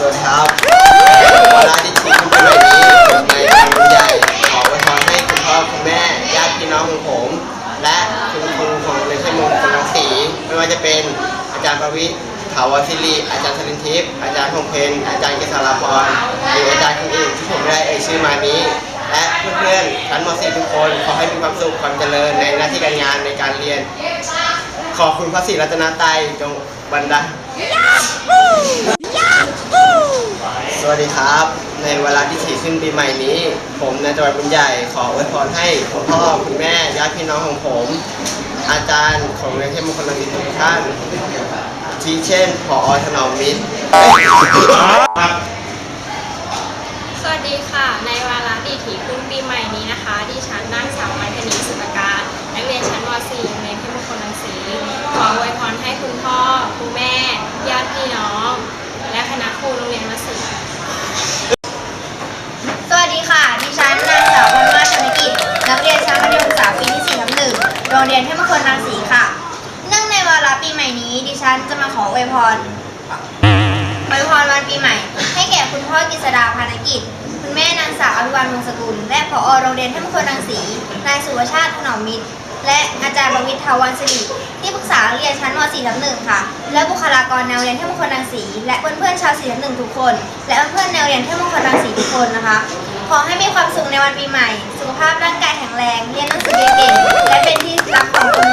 สวัสดีครับวาระที่ถึงปีใหม่นี้ผมนายกำลังใหญ่ขออวยพรให้คุณพ่อคุณแม่ญาติพี่น้องของผม และคุณครูของโรงเรียนเทมงคลรังสีไม่ว่าจะเป็นอาจารย์ประวิทย์ถาวรศิริอาจารย์ชลินทิพย์อาจารย์พงเพนอาจารย์เกษราพรหรืออาจารย์คนอื่นที่ผมไม่ได้เอ่ยชื่อมานี้ และเพื่อนๆชั้นม .4 ทุกคนขอให้มีความสุขความเจริญในหน้าที่การงานในการเรียน ขอบคุณพระศรีรัตนตรัยจงบันดาล สวัสดีครับ ในเวลาที่ถี่ขึ้นปีใหม่นี้ ผมนายจังหวัดบุญใหญ่ขออวยพรให้คุณพ่อคุณแม่ญาติพี่น้องของผม อาจารย์ของโรงเรียนเทพมงคลรังสิตทุกท่านที่เช่นผอถนอมมิตรสวัสดีค่ะ ในวาระดีถีขึ้นปีใหม่นี้นะคะ ดิฉันนางสาวไมธนีสุตการนักเรียนชั้นม .4 โรงเรียนเทพมงคลรังสีขออวยพรให้คุณพ่อ คุณแม่ ญาติพี่น้อง และคณะครูโรงเรียนวัดศรี สวัสดีค่ะ ดิฉันนางสาวพรมาชนกิจ นักเรียนชั้นมัธยมศึกษาปีที่4ทับหนึ่งโรงเรียนเทพมงคลรังสีค่ะ เนื่องในวาระปีใหม่นี้ ดิฉันจะมาขออวยพรอวยพรวันปีใหม่ ให้แก่คุณพ่อกิษดาพานกิจ คุณแม่นางสาวอภิวันวงศกุล และผอโรงเรียนเทพมงคลรังสี นายสุวชาติถนอมมิตร และอาจารย์ประวิทย์ทาวันสิริที่ปรึกษาเรียนชั้นม .4 ทับหนึ่งค่ะ และบุคลากรแนวเรียนเทพมงคลรังสี และเพื่อนๆชาว4ทับหนึ่งทุกคน และเพื่อนๆแนวเรียนเทพมงคลรังสีทุกคนนะคะ ขอให้มีความสุขในวันปีใหม่ สุขภาพร่างกายแข็งแรง เรียนหนังสือเก่ง Yeah.